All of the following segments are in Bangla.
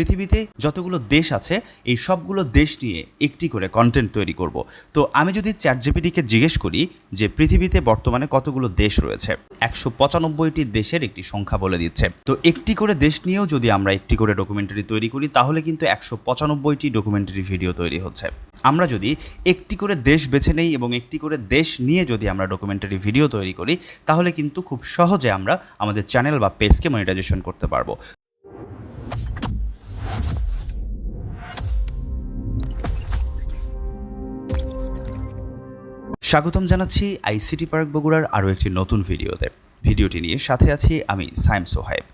পৃথিবীতে যতগুলো দেশ আছে, এই সবগুলো দেশ নিয়ে একটি করে কন্টেন্ট তৈরি করব। তো আমি যদি চ্যাট জিপিটিকে জিজ্ঞেস করি যে পৃথিবীতে বর্তমানে কতগুলো দেশ রয়েছে, একশো পঁচানব্বইটি দেশের একটি সংখ্যা বলে দিচ্ছে। তো একটি করে দেশ নিয়েও যদি আমরা একটি করে ডকুমেন্টারি তৈরি করি, তাহলে কিন্তু একশো পঁচানব্বইটি ডকুমেন্টারি ভিডিও তৈরি হচ্ছে। আমরা যদি একটি করে দেশ বেছে নেই এবং একটি করে দেশ নিয়ে যদি আমরা ডকুমেন্টারি ভিডিও তৈরি করি, তাহলে কিন্তু খুব সহজে আমরা আমাদের চ্যানেল বা পেজকে মনিটাইজেশন করতে পারব। স্বাগতম জানাচ্ছি আইসিটি পার্ক বগুড়ার আরও একটি নতুন ভিডিওতে। ভিডিওটি নিয়ে সাথে আছি আমি সাইম সোহাইব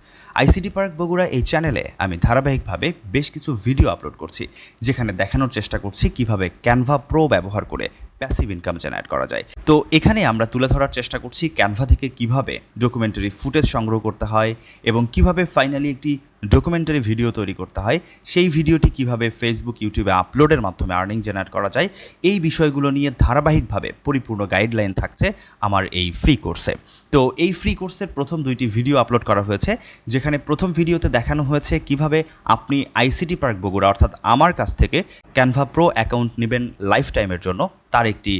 আইসিটি পার্ক বগুড়া এই চ্যানেলে আমি ধারাবাহিকভাবে বেশ কিছু ভিডিও আপলোড করছি, যেখানে দেখানোর চেষ্টা করছি কীভাবে ক্যানভা প্রো ব্যবহার করে প্যাসিভ ইনকাম জেনারেট করা যায়। তো এখানে আমরা তুলে ধরার চেষ্টা করছি ক্যানভা থেকে কীভাবে ডকুমেন্টারি ফুটেজ সংগ্রহ করতে হয় এবং কীভাবে ফাইনালি একটি ডকুমেন্টারি ভিডিও তৈরি করতে হয়। সেই ভিডিওটি কীভাবে ফেসবুক ইউটিউবে আপলোডের মাধ্যমে আর্নিং জেনারেট করা যায়, এই বিষয়গুলো নিয়ে ধারাবাহিকভাবে পরিপূর্ণ গাইডলাইন থাকছে আমার এই ফ্রি কোর্সে তো এই ফ্রি কোর্সের প্রথম দুইটি ভিডিও আপলোড করা হয়েছে, যেখানে প্রথম ভিডিওতে দেখানো হয়েছে কীভাবে আপনি আইসিটি পার্ক বগুড়া অর্থাৎ আমার কাছ থেকে ক্যানভা প্রো অ্যাকাউন্ট নেবেন লাইফ টাইমের জন্য। তার একটি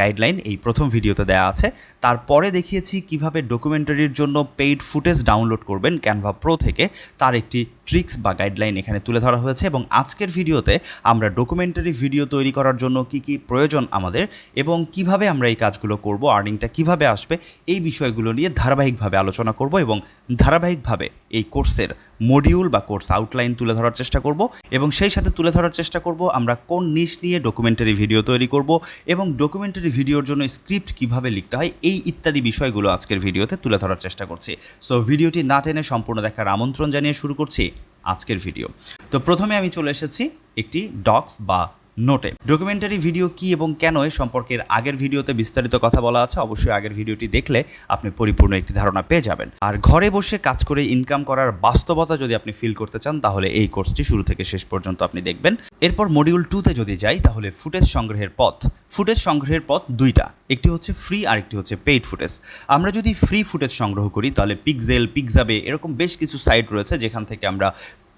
গাইডলাইন এই প্রথম ভিডিওতে দেওয়া আছে। তারপরে দেখিয়েছি কীভাবে ডকুমেন্টারির জন্য পেইড ফুটেজ ডাউনলোড করবেন ক্যানভা প্রো থেকে। তার একটি ট্রিক্স বা গাইডলাইন এখানে তুলে ধরা হয়েছে এবং আজকের ভিডিওতে আমরা ডকুমেন্টারি ভিডিও তৈরি করার জন্য কি কি প্রয়োজন আমাদের এবং কীভাবে আমরা এই কাজগুলো করব আর্নিংটা কীভাবে আসবে, এই বিষয়গুলো নিয়ে ধারাবাহিকভাবে আলোচনা করব এবং ধারাবাহিকভাবে এই কোর্সের মডিউল বা কোর্স আউটলাইন তুলে ধরার চেষ্টা করব এবং সেই সাথে তুলে ধরার চেষ্টা করব আমরা কোন নিশ নিয়ে ডকুমেন্টারি ভিডিও তৈরি করব এবং ডকুমেন্টারি ভিডিওর জন্য স্ক্রিপ্ট কীভাবে লিখতে হয়, এই ইত্যাদি বিষয়গুলো আজকের ভিডিওতে তুলে ধরার চেষ্টা করছি। সো ভিডিওটি না টেনে সম্পূর্ণ দেখার আমন্ত্রণ জানিয়ে শুরু করছি। আজকের ভিডিও তো প্রথমে আমি চলে এসেছি একটি ডক্স বা নোটে। ডকুমেন্টারি ভিডিও কি এবং কেন এ সম্পর্কের আগের ভিডিওতে বিস্তারিত কথা বলা আছে, অবশ্যই আগের ভিডিওটি দেখলে আপনি পরিপূর্ণ একটি ধারণা পেয়ে যাবেন। আর ঘরে বসে কাজ করে ইনকাম করার বাস্তবতা যদি আপনি ফিল করতে চান, তাহলে এই কোর্সটি শুরু থেকে শেষ পর্যন্ত আপনি দেখবেন। এরপর মডিউল টুতে যদি যাই, তাহলে ফুটেজ সংগ্রহের পথ। ফুটেজ সংগ্রহের পথ দুইটা, একটি হচ্ছে ফ্রি আর একটি হচ্ছে পেইড ফুটেজ আমরা যদি ফ্রি ফুটেজ সংগ্রহ করি, তাহলে পিকজেল পিকজাবে এরকম বেশ কিছু সাইট রয়েছে যেখান থেকে আমরা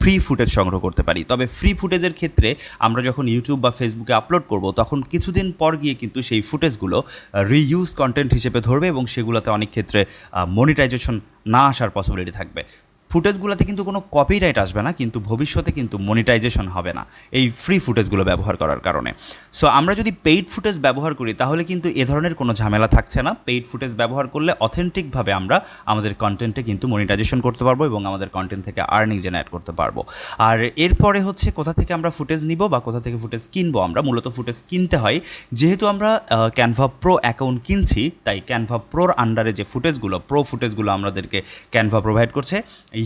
ফ্রি ফুটেজ সংগ্রহ করতে পারি। তবে ফ্রি ফুটেজের ক্ষেত্রে আমরা যখন ইউটিউব বা ফেসবুকে আপলোড করব, তখন কিছুদিন পর গিয়ে কিন্তু সেই ফুটেজগুলো রিইউজ কন্টেন্ট হিসেবে ধরবে এবং সেগুলোতে অনেক ক্ষেত্রে মনিটাইজেশন না আসার পসিবিলিটি থাকবে। ফুটেজগুলোতে কিন্তু কোনো কপিরাইট আসবে না, কিন্তু ভবিষ্যতে কিন্তু মনিটাইজেশন হবে না এই ফ্রি ফুটেজগুলো ব্যবহার করার কারণে। সো আমরা যদি পেইড ফুটেজ ব্যবহার করি, তাহলে কিন্তু এ ধরনের কোনো ঝামেলা থাকছে না। পেইড ফুটেজ ব্যবহার করলে অথেন্টিকভাবে আমরা আমাদের কন্টেন্টে কিন্তু মনিটাইজেশন করতে পারব এবং আমাদের কন্টেন্ট থেকে আর্নিং জেনারেট করতে পারব। আর এরপরে হচ্ছে কোথা থেকে আমরা ফুটেজ নিব বা কোথা থেকে ফুটেজ কিনবো আমরা, মূলত ফুটেজ কিনতে হয়। যেহেতু আমরা ক্যানভা প্রো অ্যাকাউন্ট কিনছি, তাই ক্যানভা প্রোর আন্ডারে যে ফুটেজগুলো প্রো ফুটেজগুলো আমাদেরকে ক্যানভা প্রোভাইড করছে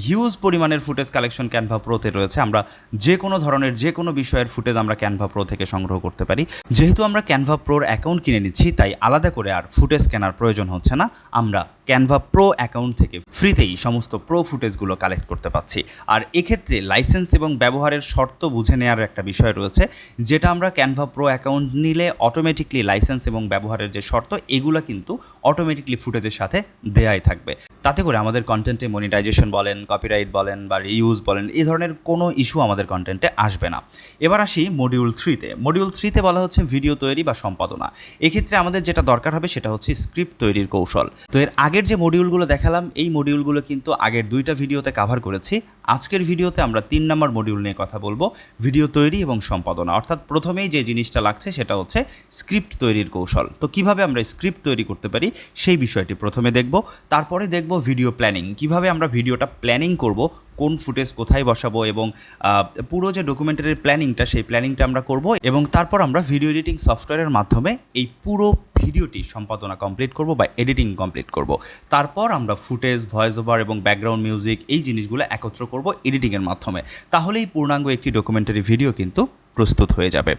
হিউজ পরিমাণের ফুটেজ কালেকশন ক্যানভা প্রোতে রয়েছে। আমরা যে কোনো ধরনের, যে কোনো বিষয়ের ফুটেজ আমরা ক্যানভা প্রো থেকে সংগ্রহ করতে পারি। যেহেতু আমরা ক্যানভা প্রোর অ্যাকাউন্ট কিনে নিচ্ছি, তাই আলাদা করে আর ফুটেজ কেনার প্রয়োজন হচ্ছে না। আমরা ক্যানভা প্রো অ্যাকাউন্ট থেকে ফ্রিতেই সমস্ত প্রো ফুটেজগুলো কালেক্ট করতে পারছি আর এক্ষেত্রে লাইসেন্স এবং ব্যবহারের শর্ত বুঝে নেওয়ার একটা বিষয় রয়েছে, যেটা আমরা ক্যানভা প্রো অ্যাকাউন্ট নিলে অটোমেটিকলি লাইসেন্স এবং ব্যবহারের যে শর্ত, এগুলো কিন্তু অটোমেটিকলি ফুটেজের সাথে দেয়াই থাকবে। তাতে করে আমাদের কন্টেন্টে মনিটাইজেশন বলেন কপিরাইট বলেন বা রিউজ বলেন এই ধরনের কোনো ইস্যু আমাদের কন্টেন্টে আসবে না। এবার আসি মডিউল থ্রিতে মডিউল থ্রিতে বলা হচ্ছে ভিডিও তৈরি বা সম্পাদনা। এক্ষেত্রে আমাদের যেটা দরকার হবে সেটা হচ্ছে স্ক্রিপ্ট তৈরির কৌশল। তো এর আগের যে মডিউলগুলো দেখালাম, এই মডিউলগুলো কিন্তু আগের দুইটা ভিডিওতে কাভার করেছি। আজকের ভিডিওতে আমরা তিন নম্বর মডিউল নিয়ে কথা বলব ভিডিও তৈরি এবং সম্পাদনা। অর্থাৎ প্রথমেই যে জিনিসটা লাগছে সেটা হচ্ছে স্ক্রিপ্ট তৈরির কৌশল। তো কীভাবে আমরা স্ক্রিপ্ট তৈরি করতে পারি, সেই বিষয়টি প্রথমে দেখব। তারপরে দেখব ভিডিও প্ল্যানিং কীভাবে আমরা ভিডিওটা প্ল্যানিং করব কোন ফুটেজ কোথায় বসাবো এবং পুরো যে ডকুমেন্টারির প্ল্যানিংটা সেই প্ল্যানিংটা আমরা করব এবং তারপর আমরা ভিডিও এডিটিং সফটওয়্যারের মাধ্যমে এই পুরো ভিডিওটি সম্পাদনা কমপ্লিট করব বা এডিটিং কমপ্লিট করব। তারপর আমরা ফুটেজ ভয়েস ওভার এবং ব্যাকগ্রাউন্ড মিউজিক এই জিনিসগুলো একত্র করব এডিটিংয়ের মাধ্যমে। তাহলেই পূর্ণাঙ্গ একটি ডকুমেন্টারি ভিডিও কিন্তু প্রস্তুত হয়ে যাবে।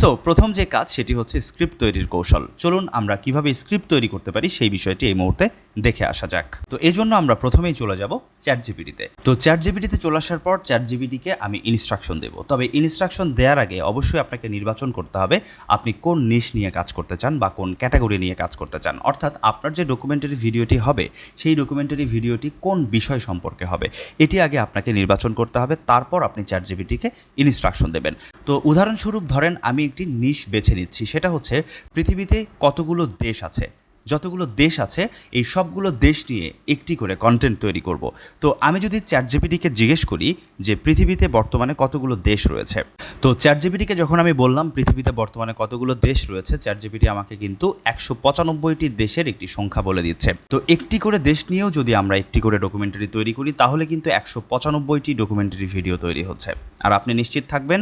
সো প্রথম যে কাজ, সেটি হচ্ছে স্ক্রিপ্ট তৈরির কৌশল। চলুন আমরা কীভাবে স্ক্রিপ্ট তৈরি করতে পারি, সেই বিষয়টি এই মুহূর্তে দেখে আসা যাক। তো এই জন্য আমরা প্রথমেই চলে যাব চ্যাট জিপিটিতে তো চ্যাট জিপিটিতে চলে আসার পর চ্যাট জিপিটিকে আমি ইনস্ট্রাকশন দেবো। তবে ইনস্ট্রাকশন দেওয়ার আগে অবশ্যই আপনাকে নির্বাচন করতে হবে, আপনি কোন নিশ নিয়ে কাজ করতে চান বা কোন ক্যাটাগরি নিয়ে কাজ করতে চান। অর্থাৎ আপনার যে ডকুমেন্টারি ভিডিওটি হবে, সেই ডকুমেন্টারি ভিডিওটি কোন বিষয় সম্পর্কে হবে, এটি আগে আপনাকে নির্বাচন করতে হবে, তারপর আপনি চ্যাট জিপিটিকে ইনস্ট্রাকশন দেবেন। তো উদাহরণস্বরূপ ধরেন আমি একটি নিশ বেছে নিচ্ছি সেটা হচ্ছে পৃথিবীতে কতগুলো দেশ আছে? যতগুলো দেশ আছে, এই সবগুলো দেশ নিয়ে একটি করে কন্টেন্ট তৈরি করব। তো আমি যদি চ্যাট জিপিটিকে জিজ্ঞেস করি যে পৃথিবীতে বর্তমানে কতগুলো দেশ রয়েছে? তো চ্যাট জিপিটিকে যখন আমি বললাম পৃথিবীতে বর্তমানে কতগুলো দেশ রয়েছে চ্যাট জিপিটি আমাকে কিন্তু একশো পঁচানব্বইটি দেশের একটি সংখ্যা বলে দিচ্ছে। তো একটি করে দেশ নিয়েও যদি আমরা একটি করে ডকুমেন্টারি তৈরি করি, তাহলে কিন্তু একশো পঁচানব্বইটি ডকুমেন্টারি ভিডিও তৈরি হচ্ছে। আর আপনি নিশ্চিত থাকবেন,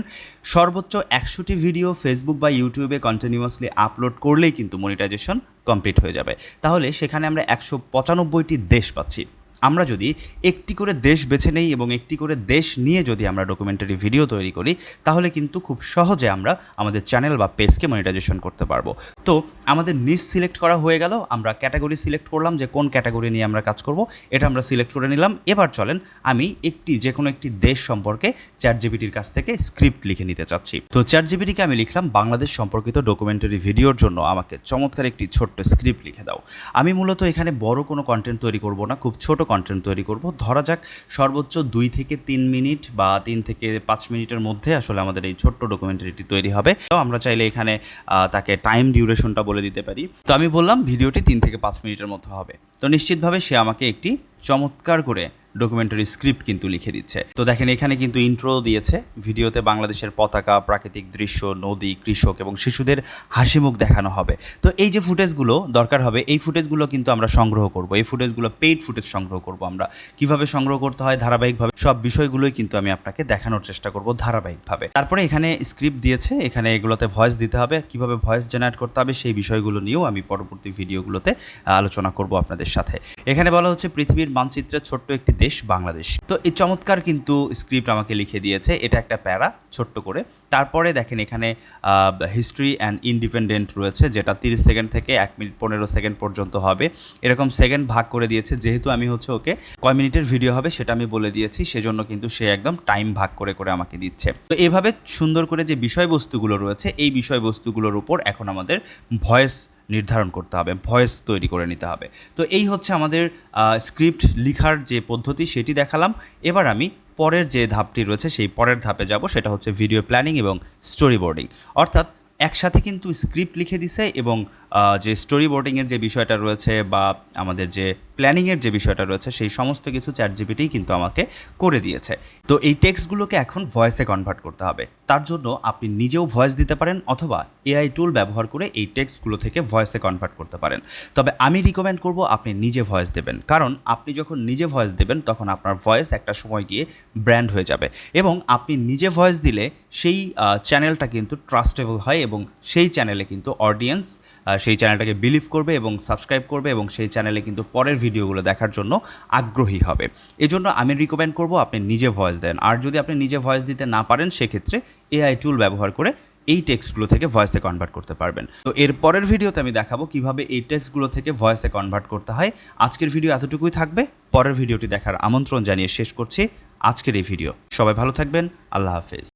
সর্বোচ্চ একশোটি ভিডিও ফেসবুক বা ইউটিউবে কন্টিনিউয়াসলি আপলোড করলেই কিন্তু মনিটাইজেশন কমপ্লিট হয়ে যাবে। তাহলে সেখানে আমরা একশো পঁচানব্বইটি দেশ পাচ্ছি। আমরা যদি একটি করে দেশ বেছে নেই এবং একটি করে দেশ নিয়ে যদি আমরা ডকুমেন্টারি ভিডিও তৈরি করি, তাহলে কিন্তু খুব সহজে আমরা আমাদের চ্যানেল বা পেজকে মনিটাইজেশন করতে পারব। তো আমাদের নিজ সিলেক্ট করা হয়ে গেল, আমরা ক্যাটাগরি সিলেক্ট করলাম যে কোন ক্যাটাগরি নিয়ে আমরা কাজ করব, এটা আমরা সিলেক্ট করে নিলাম। এবার চলেন আমি একটি যে কোনো একটি দেশ সম্পর্কে চ্যাট জিবিটির কাছ থেকে স্ক্রিপ্ট লিখে নিতে চাচ্ছি। তো চ্যাট জিবিটিকে আমি লিখলাম, বাংলাদেশ সম্পর্কিত ডকুমেন্টারি ভিডিওর জন্য আমাকে চমৎকার একটি ছোট্ট স্ক্রিপ্ট লিখে দাও। আমি মূলত এখানে বড় কোনো কন্টেন্ট তৈরি করব না, খুব ছোট কন্টেন্ট তৈরি করব। ধরা যাক, সর্বোচ্চ দুই থেকে তিন মিনিট বা তিন থেকে পাঁচ মিনিটের মধ্যে আসলে আমাদের এই ছোট্ট ডকুমেন্টারিটি তৈরি হবে। তো আমরা চাইলে এখানে তাকে টাইম ডিউরেশনটা বলে দিতে পারি। তো আমি বললাম ভিডিওটি তিন থেকে পাঁচ মিনিটের মধ্যে হবে। তো নিশ্চিতভাবে সে আমাকে একটি চমৎকার করে ডকুমেন্টারি স্ক্রিপ্ট কিন্তু লিখে দিচ্ছে। তো দেখেন, এখানে কিন্তু ইন্ট্রো দিয়েছে। ভিডিওতে বাংলাদেশের পতাকা, প্রাকৃতিক দৃশ্য, নদী, কৃষক এবং শিশুদের হাসি মুখ দেখানো হবে। তো এই যে ফুটেজগুলো দরকার হবে, এই ফুটেজগুলো কিন্তু আমরা সংগ্রহ করব। এই ফুটেজগুলো পেইড ফুটেজ সংগ্রহ করব আমরা। কীভাবে সংগ্রহ করতে হয়, ধারাবাহিকভাবে সব বিষয়গুলোই কিন্তু আমি আপনাকে দেখানোর চেষ্টা করব ধারাবাহিকভাবে। তারপরে এখানে স্ক্রিপ্ট দিয়েছে, এখানে এগুলোতে ভয়েস দিতে হবে। কীভাবে ভয়েস জেনারেট করতে হবে, সেই বিষয়গুলো নিয়েও আমি পরবর্তী ভিডিওগুলোতে আলোচনা করব আপনাদের সাথে। এখানে বলা হচ্ছে পৃথিবীর মানচিত্রের ছোট্ট একটি দেশ বাংলাদেশ। তো এই চমৎকার কিন্তু স্ক্রিপ্ট আমাকে লিখে দিয়েছে, এটা একটা প্যারা, ছোট্ট করে। তারপরে দেখেন এখানে হিস্ট্রি অ্যান্ড ইন্ডিপেন্ডেন্ট রয়েছে, যেটা তিরিশ সেকেন্ড থেকে এক মিনিট পনেরো সেকেন্ড পর্যন্ত হবে। এরকম সেকেন্ড ভাগ করে দিয়েছে, যেহেতু আমি হচ্ছে ওকে কয় মিনিটের ভিডিও হবে সেটা আমি বলে দিয়েছি, সেজন্য কিন্তু সে একদম টাইম ভাগ করে করে আমাকে দিচ্ছে। তো এভাবে সুন্দর করে যে বিষয়বস্তুগুলো রয়েছে, এই বিষয়বস্তুগুলোর উপর এখন আমাদের ভয়েস নির্ধারণ করতে হবে, ভয়েস তৈরি করে নিতে হবে। তো এই হচ্ছে আমাদের স্ক্রিপ্ট লিখার যে পদ্ধতি, সেটি দেখালাম। এবার আমি পরের যে ধাপটি রয়েছে, সেই পরের ধাপে যাব, সেটা হচ্ছে ভিডিও প্ল্যানিং এবং স্টোরি বোর্ডিং অর্থাৎ একসাথে কিন্তু স্ক্রিপ্ট লিখে দিছে এবং যে স্টোরি বোর্ডিংয়ের যে বিষয়টা রয়েছে বা আমাদের যে প্ল্যানিংয়ের যে বিষয়টা রয়েছে, সেই সমস্ত কিছু চ্যাট জিপিটি কিন্তু আমাকে করে দিয়েছে। তো এই টেক্সটগুলোকে এখন ভয়েসে কনভার্ট করতে হবে। তার জন্য আপনি নিজেও ভয়েস দিতে পারেন অথবা এআই টুল ব্যবহার করে এই টেক্সটগুলো থেকে ভয়েসে কনভার্ট করতে পারেন। তবে আমি রিকমেন্ড করব আপনি নিজে ভয়েস দেবেন। কারণ আপনি যখন নিজে ভয়েস দেবেন, তখন আপনার ভয়েস একটা সময় গিয়ে ব্র্যান্ড হয়ে যাবে। এবং আপনি নিজে ভয়েস দিলে সেই চ্যানেলটা কিন্তু ট্রাস্টেবল হয় এবং সেই চ্যানেলে কিন্তু অডিয়েন্স সেই চ্যানেলটাকে বিলিভ করবে এবং সাবস্ক্রাইব করবে এবং সেই চ্যানেলে কিন্তু পরের ভিডিওগুলো দেখার জন্য আগ্রহী হবে। এজন্য আমি রিকমেন্ড করব আপনি নিজে ভয়েস দেন। আর যদি আপনি নিজে ভয়েস দিতে না পারেন, সেক্ষেত্রে এআই টুল ব্যবহার করে এই টেক্সটগুলো থেকে ভয়েসে কনভার্ট করতে পারবেন। তো এর পরের ভিডিওতে আমি দেখাবো কীভাবে এই টেক্সটগুলো থেকে ভয়েসে কনভার্ট করতে হয়। আজকের ভিডিও এতটুকুই থাকবে। পরের ভিডিওটি দেখার আমন্ত্রণ জানিয়ে শেষ করছি আজকের এই ভিডিও সবাই ভালো থাকবেন। আল্লাহ হাফেজ।